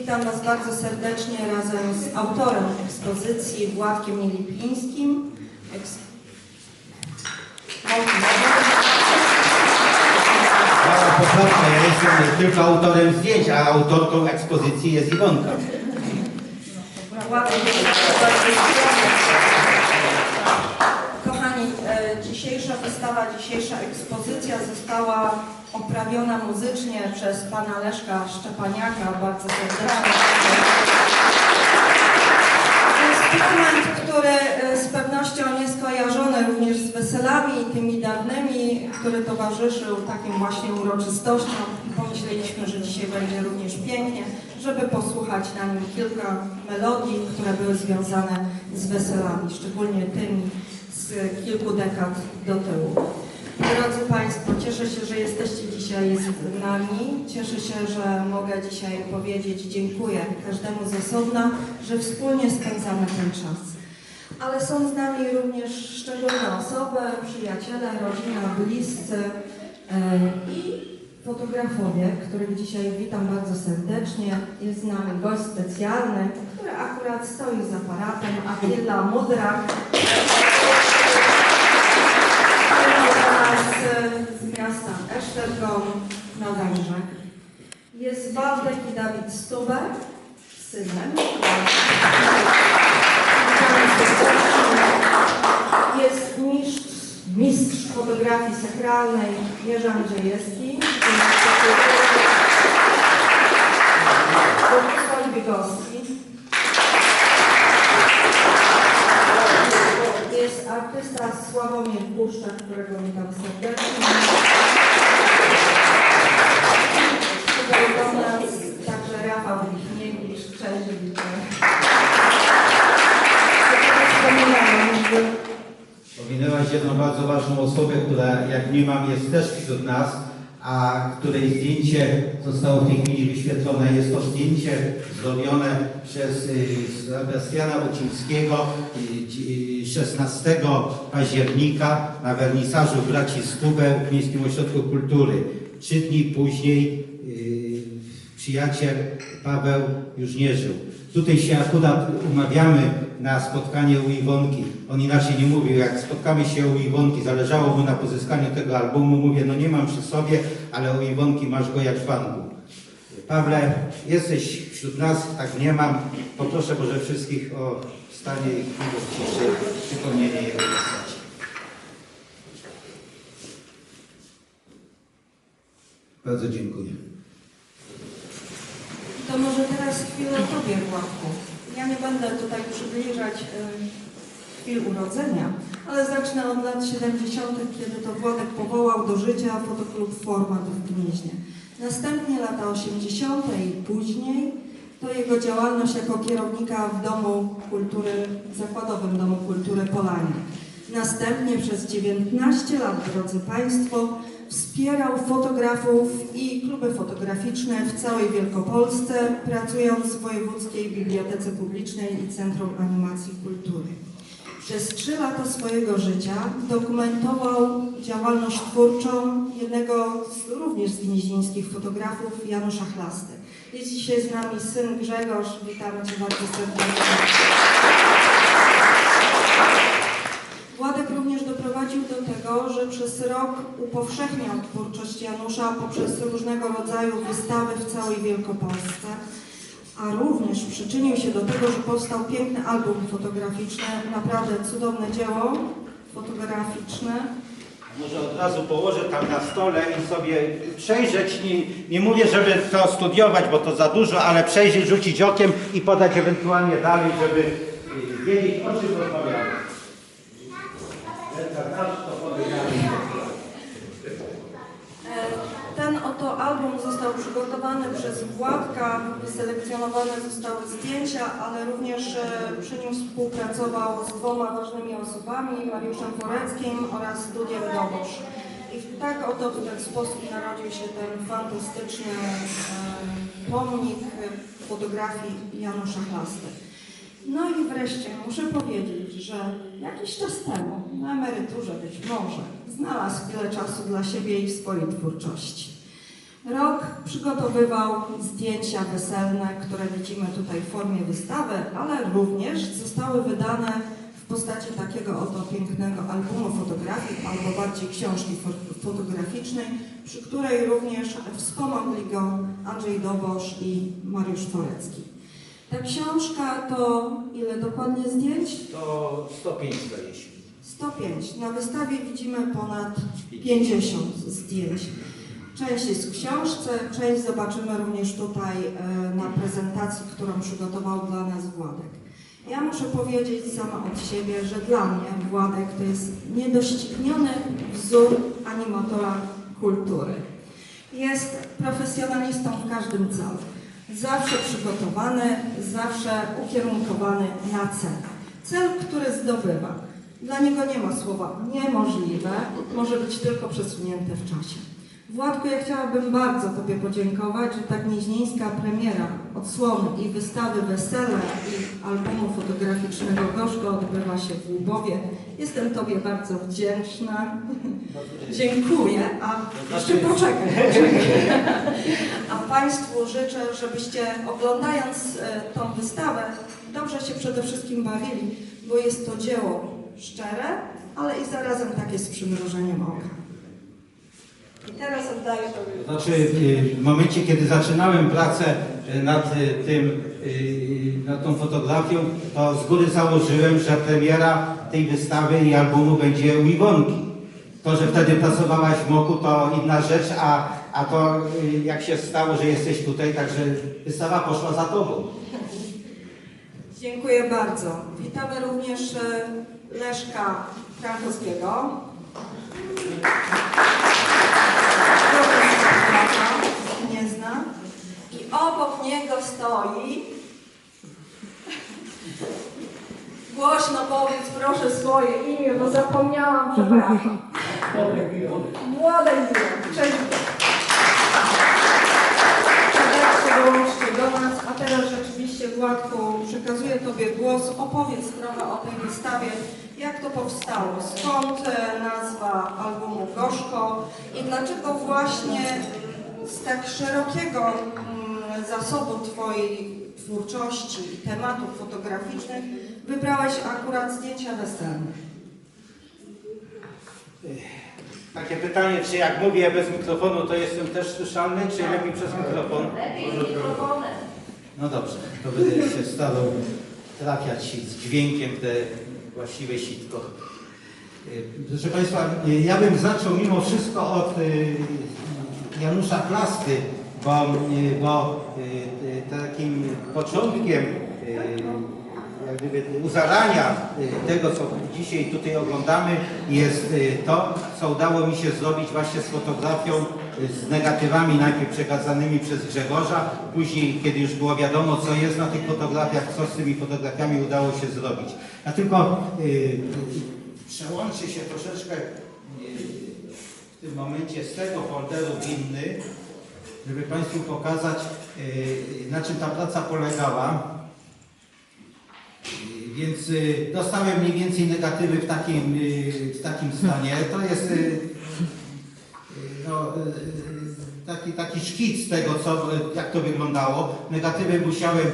Witam Was bardzo serdecznie razem z autorem ekspozycji Władkiem Nielipińskim. Eks... Mała poprawka, ja jestem tylko autorem zdjęć, a autorką ekspozycji jest Iwonka. Bardzo wystawa, dzisiejsza ekspozycja została oprawiona muzycznie przez pana Leszka Szczepaniaka. Bardzo serdecznie. To jest fragment, który e, z pewnością nieskojarzony również z weselami tymi dawnymi, który towarzyszył takim właśnie uroczystościom. Pomyśleliśmy, że dzisiaj będzie również pięknie, żeby posłuchać na nim kilka melodii, które były związane z weselami, szczególnie tymi kilku dekad do tyłu. Drodzy Państwo, cieszę się, że jesteście dzisiaj z nami. Cieszę się, że mogę dzisiaj powiedzieć dziękuję każdemu z osobna, że wspólnie spędzamy ten czas. Ale są z nami również szczególne osoby, przyjaciele, rodzina, bliscy e, i fotografowie, których dzisiaj witam bardzo serdecznie. Jest z nami gość specjalny, który akurat stoi z aparatem, Attila Mudrak. Teraz z miasta Esztergom na Węgrzech. Jest Waldek i Dawid Stuber, synem. Jest mistrz, mistrz fotografii sakralnej Jerzy Andrzejewski. Bogusław Biegowski. Jest artysta Sławomir Puszczak, którego witam serdecznie. Tutaj do nas także Rafał Wichniewicz. Cześć, witam. Wspominałam, że Pominęłaś jedną bardzo ważną osobę, która jak nie mam jest też wśród nas, a której zdjęcie zostało w tej chwili wyświetlone. Jest to zdjęcie zrobione przez y, Sebastiana Ocińskiego y, dzi- 16 października na wernisażu braci Stubę w Miejskim Ośrodku Kultury. Trzy dni później y, przyjaciel Paweł już nie żył. Tutaj się akurat umawiamy na spotkanie u Iwonki. On inaczej nie mówił, jak spotkamy się u Iwonki, zależało mu na pozyskaniu tego albumu, mówię, no nie mam przy sobie, ale u Iwonki masz go jak w banku. Pawle, jesteś wśród nas, tak nie mam. Poproszę może wszystkich o stanie i chwilę ciszy, przypomnienie jego postaci. Bardzo dziękuję. To może teraz chwilę Tobie, Władku. Ja nie będę tutaj przybliżać chwil urodzenia, ale zacznę od lat 70., kiedy to Władek powołał do życia fotoklub Format w Gnieźnie. Następnie lata 80. i później to jego działalność jako kierownika w Domu Kultury, Zakładowym Domu Kultury Polanie. Następnie przez 19 lat, drodzy Państwo, wspierał fotografów i kluby fotograficzne w całej Wielkopolsce, pracując w Wojewódzkiej Bibliotece Publicznej i Centrum Animacji Kultury. Przez trzy lata swojego życia dokumentował działalność twórczą jednego z również z gnieźnieńskich fotografów, Janusza Chlasty. Jest dzisiaj z nami syn Grzegorz, witamy Cię bardzo serdecznie. Władek również doprowadził do tego, że przez rok upowszechniał twórczość Janusza poprzez różnego rodzaju wystawy w całej Wielkopolsce, a również przyczynił się do tego, że powstał piękny album fotograficzny, naprawdę cudowne dzieło fotograficzne. Może od razu położę tam na stole i sobie przejrzeć. Nie, nie mówię, żeby to studiować, bo to za dużo, ale przejrzeć, rzucić okiem i podać ewentualnie dalej, żeby y, wiedzieć, o czym rozmawiamy. Reportaż to powiedziałem. E, Ten oto album został przygotowany przez Władka, wyselekcjonowane zostały zdjęcia, ale również e, przy nim współpracował z dwoma ważnymi osobami, Mariuszem Foreckim oraz Studiem Dobosz. I tak oto w ten sposób narodził się ten fantastyczny e, pomnik fotografii Janusza Chlasty. No i wreszcie muszę powiedzieć, że jakiś czas temu, na emeryturze być może, znalazł chwilę czasu dla siebie i swojej twórczości. Rok przygotowywał zdjęcia weselne, które widzimy tutaj w formie wystawy, ale również zostały wydane w postaci takiego oto pięknego albumu fotografii, albo bardziej książki fo- fotograficznej, przy której również wspomogli go Andrzej Dobosz i Mariusz Torecki. Ta książka to ile dokładnie zdjęć? To 105 zdaje się. 105. Na wystawie widzimy ponad 50 zdjęć. Część jest w książce, część zobaczymy również tutaj e, na prezentacji, którą przygotował dla nas Władek. Ja muszę powiedzieć sama od siebie, że dla mnie Władek to jest niedościgniony wzór animatora kultury. Jest profesjonalistą w każdym celu. Zawsze przygotowany, zawsze ukierunkowany na cel. Cel, który zdobywa. Dla niego nie ma słowa niemożliwe, może być tylko przesunięte w czasie. Władku, ja chciałabym bardzo Tobie podziękować, że ta gnieźnieńska premiera odsłony i wystawy Wesele i albumu fotograficznego Gorzko odbywa się w Łubowie. Jestem Tobie bardzo wdzięczna. Dziękuję, a jeszcze poczekaj, poczekaj. A Państwu życzę, żebyście oglądając e, tą wystawę dobrze się przede wszystkim bawili, bo jest to dzieło szczere, ale i zarazem takie z przymrużeniem oka. I teraz oddaję Tobie. Znaczy, y, w momencie, kiedy zaczynałem pracę y, nad y, tym, nad tą fotografią, to z góry założyłem, że premiera tej wystawy i albumu będzie u Iwonki. To, że wtedy pracowałaś w Moku, to inna rzecz, a, a to jak się stało, że jesteś tutaj, także wystawa poszła za tobą. Dziękuję bardzo. Witamy również e, Leszka Krankowskiego. Fotografa, Nie zna. I obok niego stoi. Głośno powiedz proszę swoje imię, bo zapomniałam, przepraszam. Władek Biłek. Cześć. Dołączcie do nas, a teraz rzeczywiście Władku przekazuję Tobie głos. Opowiedz trochę o tej wystawie, jak to powstało, skąd e, nazwa albumu Gorzko i dlaczego właśnie z tak szerokiego zasobu Twojej twórczości i tematów fotograficznych wybrałeś akurat zdjęcia weselne. Takie pytanie, czy jak mówię bez mikrofonu, to jestem też słyszalny, czy lepiej przez mikrofon? No dobrze, to będę się starał trafiać z dźwiękiem te właściwe sitko. Proszę Państwa, y, ja bym zaczął mimo wszystko od y, Janusza Plasty, bo, y, bo takim początkiem gdyby uzalania y, tego, co dzisiaj tutaj oglądamy, jest y, to, co udało mi się zrobić właśnie z fotografią, z negatywami najpierw przekazanymi przez Grzegorza, później, kiedy już było wiadomo, co jest na tych fotografiach, co z tymi fotografiami udało się zrobić. Ja tylko przełączę się troszeczkę w tym momencie z tego folderu w inny, żeby Państwu pokazać, na czym ta praca polegała. Więc y, dostałem mniej więcej negatywy w takim, w takim stanie. To jest no, taki, taki szkic tego, co, jak to wyglądało. Negatywy musiałem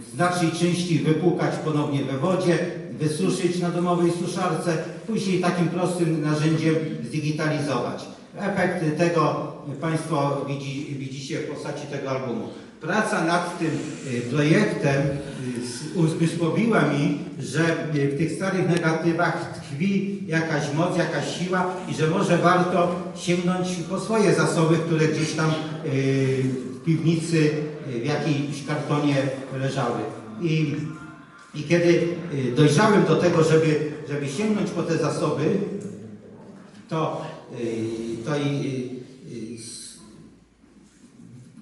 w znacznej części wypłukać ponownie we wodzie, wysuszyć na domowej suszarce, później takim prostym narzędziem zdigitalizować. Efekt tego Państwo widzi, widzicie w postaci tego albumu. Praca nad tym y, projektem y, uzmysłowiła mi, że y, w tych starych negatywach tkwi jakaś moc, jakaś siła i że może warto sięgnąć po swoje zasoby, które gdzieś tam y, w piwnicy y, w jakimś kartonie leżały. I, i kiedy y, dojrzałem do tego, żeby, żeby sięgnąć po te zasoby, to, s-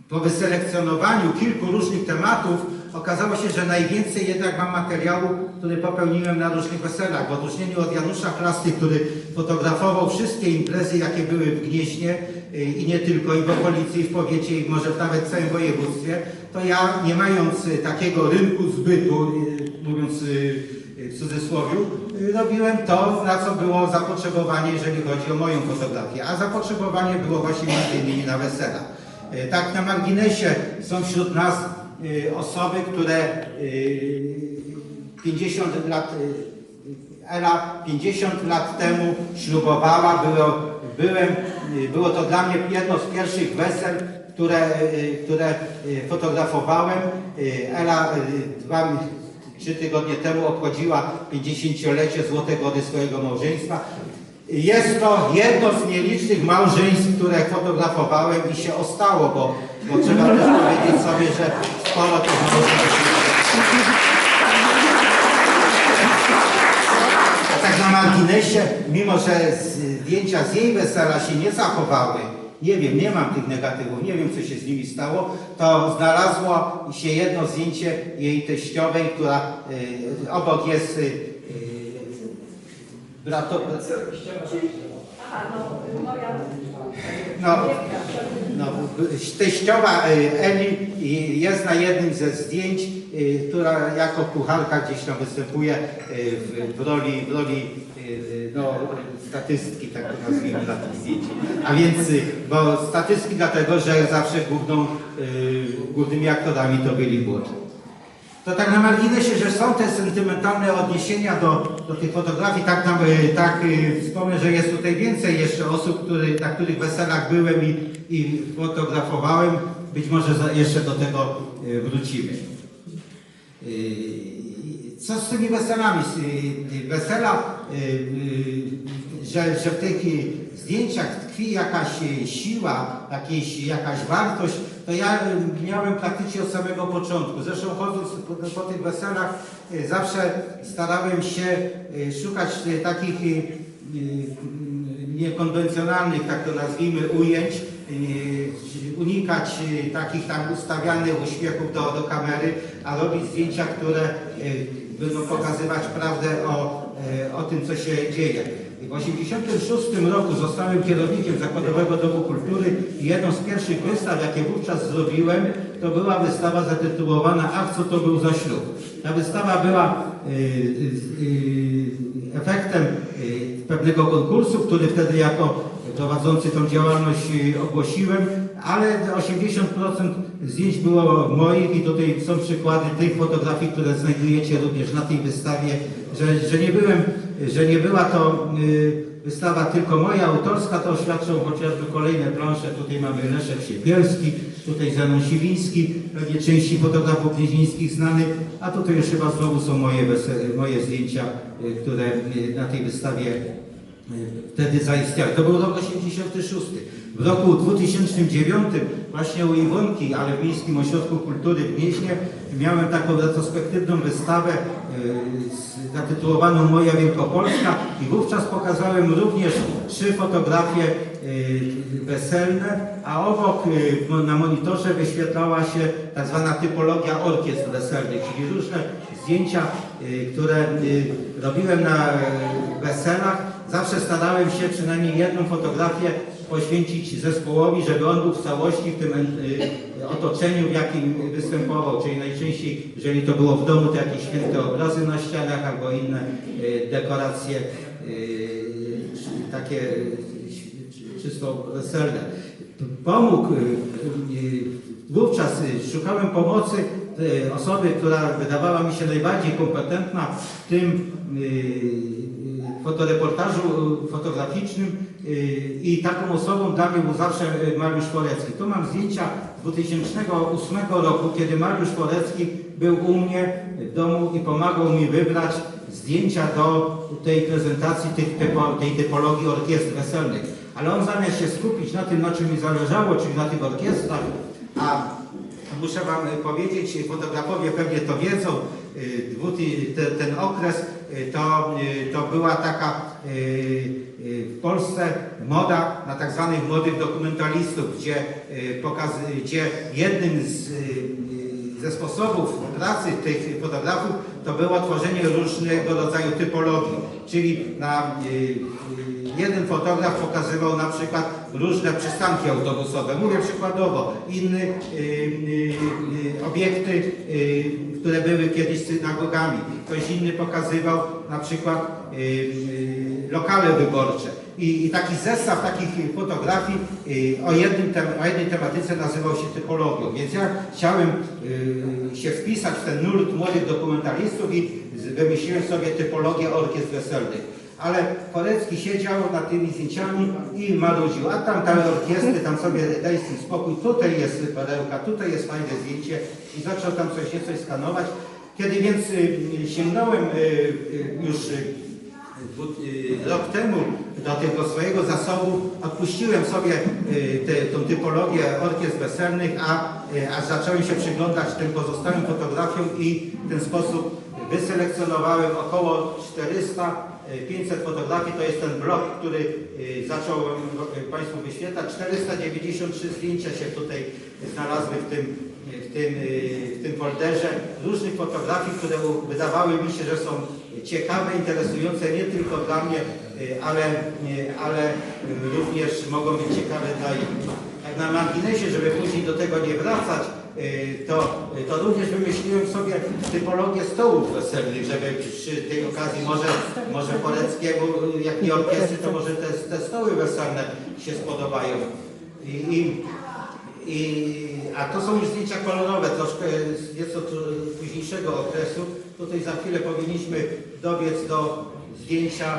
po wyselekcjonowaniu kilku różnych tematów okazało się, że najwięcej jednak mam materiału, który popełniłem na różnych weselach. W odróżnieniu od Janusza Plasty, który fotografował wszystkie imprezy, jakie były w Gnieźnie i nie tylko, i w okolicy, i w powiecie, i może nawet w całym województwie, to ja nie mając takiego rynku zbytu, y, mówiąc y, w cudzysłowie, y, robiłem to, na co było zapotrzebowanie, jeżeli chodzi o moją fotografię. A zapotrzebowanie było właśnie między innymi na weselach. E, Tak na marginesie są wśród nas e, osoby, które e, 50 lat, Ela 50 lat temu ślubowała, było, byłem, było to dla mnie jedno z pierwszych wesel, które, które fotografowałem. Ela dwa, trzy tygodnie temu obchodziła 50-lecie Złotej Gody swojego małżeństwa. Jest to jedno z nielicznych małżeństw, które fotografowałem i się ostało, bo, bo trzeba też powiedzieć sobie, że sporo tych małżeństw. A tak na marginesie, mimo że zdjęcia z jej wesela się nie zachowały, nie wiem, nie mam tych negatywów, nie wiem co się z nimi stało, to znalazło się jedno zdjęcie jej teściowej, która y, obok jest y, y, brato, no, no, teściowa y, Eli y, jest na jednym ze zdjęć, która jako kucharka gdzieś tam występuje w, w roli, w roli no, statystki, tak to nazwijmy na tym zdjęciu. A więc, y, bo statystki dlatego, że zawsze główną, y, głównymi aktorami to byli Bóg. To tak na marginesie, że są te sentymentalne odniesienia do, do tych fotografii, tak, nam, y, tak wspomnę, że jest tutaj więcej jeszcze osób, który, na których weselach byłem i, i fotografowałem. Być może jeszcze do tego wrócimy. Co z tymi weselami? Wesela, że, że w tych zdjęciach tkwi jakaś y, siła, jakieś, jakaś wartość, to ja y, miałem praktycznie od samego początku. Zresztą chodząc po, po tych weselach y, zawsze starałem się szukać takich niekonwencjonalnych, tak to nazwijmy, ujęć, unikać takich tam ustawianych uśmiechów do, do kamery, a robić zdjęcia, które będą pokazywać prawdę o, o tym, co się dzieje. W 1986 roku zostałem kierownikiem Zakładowego Domu Kultury i jedną z pierwszych wystaw, jakie wówczas zrobiłem, to była wystawa zatytułowana Ach, co to był za ślub. Ta wystawa była y, y, y, efektem pewnego konkursu, który wtedy jako prowadzący tą działalność ogłosiłem, ale 80% zdjęć było moich i tutaj są przykłady tych fotografii, które znajdujecie również na tej wystawie, że, że, nie, byłem, że nie była to y, wystawa tylko moja, autorska, to świadczą chociażby kolejne plansze. Tutaj mamy Leszek Siepielski, tutaj Zenon Siwiński, pewnie części fotografów bliźnińskich znany, a tutaj już chyba znowu są moje, moje zdjęcia, y, które y, na tej wystawie wtedy zaistniały. To był rok 86. W roku 2009 właśnie u Iwonki, ale w Miejskim Ośrodku Kultury w Gnieźnie miałem taką retrospektywną wystawę e, zatytułowaną Moja Wielkopolska i wówczas pokazałem również trzy fotografie e, weselne, a obok e, na monitorze wyświetlała się tak zwana typologia orkiestr weselnych, czyli różne zdjęcia, które robiłem na weselach. Zawsze starałem się przynajmniej jedną fotografię poświęcić zespołowi, żeby on był w całości w tym e, otoczeniu, w jakim występował. Czyli najczęściej, jeżeli to było w domu, to jakieś święte obrazy na ścianach albo inne e, dekoracje e, takie e, czysto weselne. Pomógł, e, e, wówczas e, szukałem pomocy e, osoby, która wydawała mi się najbardziej kompetentna w tym e, fotoreportażu e, fotograficznym e, i taką osobą dla mnie był zawsze e, Mariusz Forecki. Tu mam zdjęcia z 2008 roku, kiedy Mariusz Forecki był u mnie w domu i pomagał mi wybrać zdjęcia do tej prezentacji tej typologii orkiestr weselnych. Ale on zamiast się skupić na tym, na czym mi zależało, czyli na tych orkiestrach, a Muszę Wam y, powiedzieć, y, fotografowie pewnie to wiedzą, y, ten okres y, to, y, to była taka y, y, w Polsce moda na tak zwanych młodych dokumentalistów, gdzie, y, gdzie jednym z, y, y, ze sposobów pracy tych fotografów to było tworzenie różnego rodzaju typologii, czyli na y, y, Jeden fotograf pokazywał na przykład różne przystanki autobusowe, mówię przykładowo, inny y, y, y, obiekty, y, które były kiedyś synagogami. Ktoś inny pokazywał na przykład y, y, lokale wyborcze. I, i taki zestaw takich fotografii o, jednym o jednej tematyce nazywał się typologią. Więc ja chciałem się wpisać w ten nurt młodych dokumentalistów i wymyśliłem sobie typologię orkiestr weselnych. Ale Korecki siedział nad tymi zdjęciami i marudził, a tam te orkiestry, tam sobie daj z spokój, tutaj jest perełka, tutaj jest fajne zdjęcie. I zaczął tam coś, coś skanować. Kiedy więc y, sięgnąłem y, już y, y, rok temu do tego swojego zasobu odpuściłem sobie tą typologię orkiestr weselnych, a, a zacząłem się przyglądać tym pozostałym fotografiom i w ten sposób wyselekcjonowałem około 400 y, 500 fotografii, to jest ten blok, który y, zacząłem y, Państwu wyświetlać. 493 zdjęcia się tutaj znalazły w tym, w tym, y, w tym folderze różnych fotografii, które wydawały mi się, że są ciekawe, interesujące nie tylko dla mnie, ale, ale również mogą być ciekawe dla innych. Tak na marginesie, żeby później do tego nie wracać, to, to również wymyśliłem sobie typologię stołów weselnych, żeby przy tej okazji może, może Poleckiemu, y, jak nie orkiestry, to może te, te stoły weselne się spodobają. I, i, i, a to są już zdjęcia kolorowe, troszkę z nieco późniejszego okresu. Tutaj za chwilę powinniśmy dobiec do zdjęcia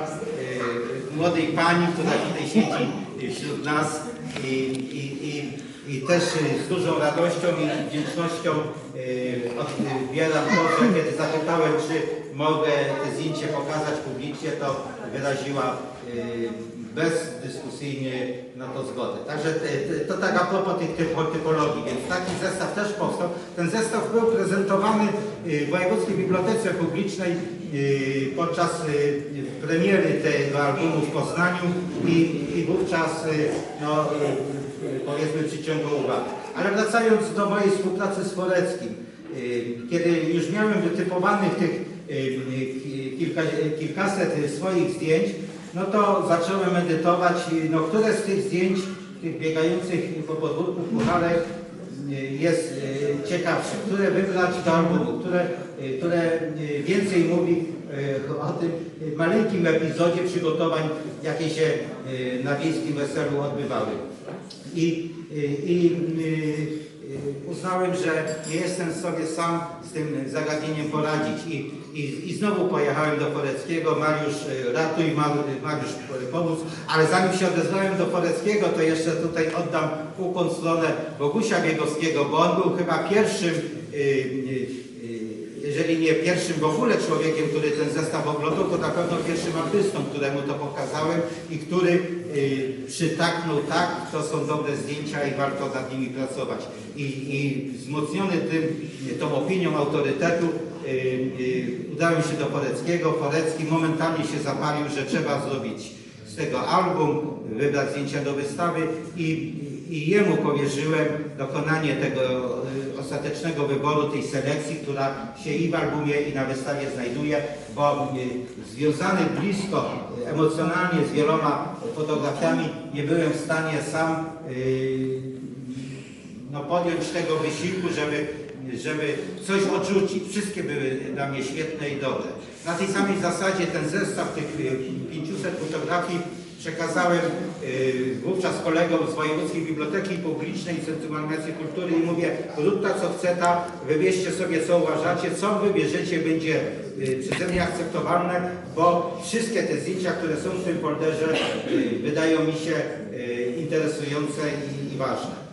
y, młodej pani, która tutaj siedzi wśród nas i, i, i, i też z dużą radością i wdzięcznością y, odbieram to, że kiedy zapytałem, czy mogę te zdjęcie pokazać publicznie, to wyraziła y, bezdyskusyjnie na to zgodę. Także to tak a propos tych typo, typologii, więc taki zestaw też powstał. Ten zestaw był prezentowany w Wojewódzkiej Bibliotece Publicznej podczas premiery tego albumu w Poznaniu i, i wówczas no, powiedzmy przyciągał uwagę. Ale wracając do mojej współpracy z Foreckim, y, kiedy już miałem wytypowanych tych y, y, kilka, kilkaset swoich zdjęć, no to zacząłem medytować, no, które z tych zdjęć, tych biegających po podwórku pucharek y, jest y, ciekawsze, które wybrać albumu, które, y, które y, więcej mówi o tym maleńkim epizodzie przygotowań, jakie się na wiejskim weselu odbywały. I, i uznałem, że nie jestem sobie sam z tym zagadnieniem poradzić i, i, i znowu pojechałem do Foreckiego, Mariusz y, ratuj, Mar- Mariusz y, pomóc, ale zanim się odezwałem do Foreckiego, to jeszcze tutaj oddam kółką stronę Bogusia Biegowskiego, bo on był chyba pierwszym y, y, jeżeli nie pierwszym w ogóle człowiekiem, który ten zestaw oglądał, to na pewno pierwszym artystą, któremu to pokazałem i który y, przytaknął tak, to są dobre zdjęcia i warto nad nimi pracować. I, i wzmocniony tym, tą opinią autorytetu y, y, udałem się do Foreckiego. Forecki momentalnie się zapalił, że trzeba zrobić z tego album, wybrać zdjęcia do wystawy i, i jemu powierzyłem dokonanie tego y, ostatecznego wyboru, tej selekcji, która się i w albumie, i na wystawie znajduje, bo y, związany blisko, y, emocjonalnie z wieloma fotografiami nie byłem w stanie sam y, no, podjąć tego wysiłku, żeby, żeby coś odrzucić. Wszystkie były dla mnie świetne i dobre. Na tej samej zasadzie ten zestaw tych y, 500 fotografii przekazałem y, wówczas kolegom z Wojewódzkiej Biblioteki Publicznej Centrum Animacji Kultury i mówię, rób ta co chce ta, wybierzcie sobie co uważacie, co wybierzecie będzie y, przeze mnie akceptowalne, bo wszystkie te zdjęcia, które są w tym folderze y, wydają mi się y, interesujące i, i ważne.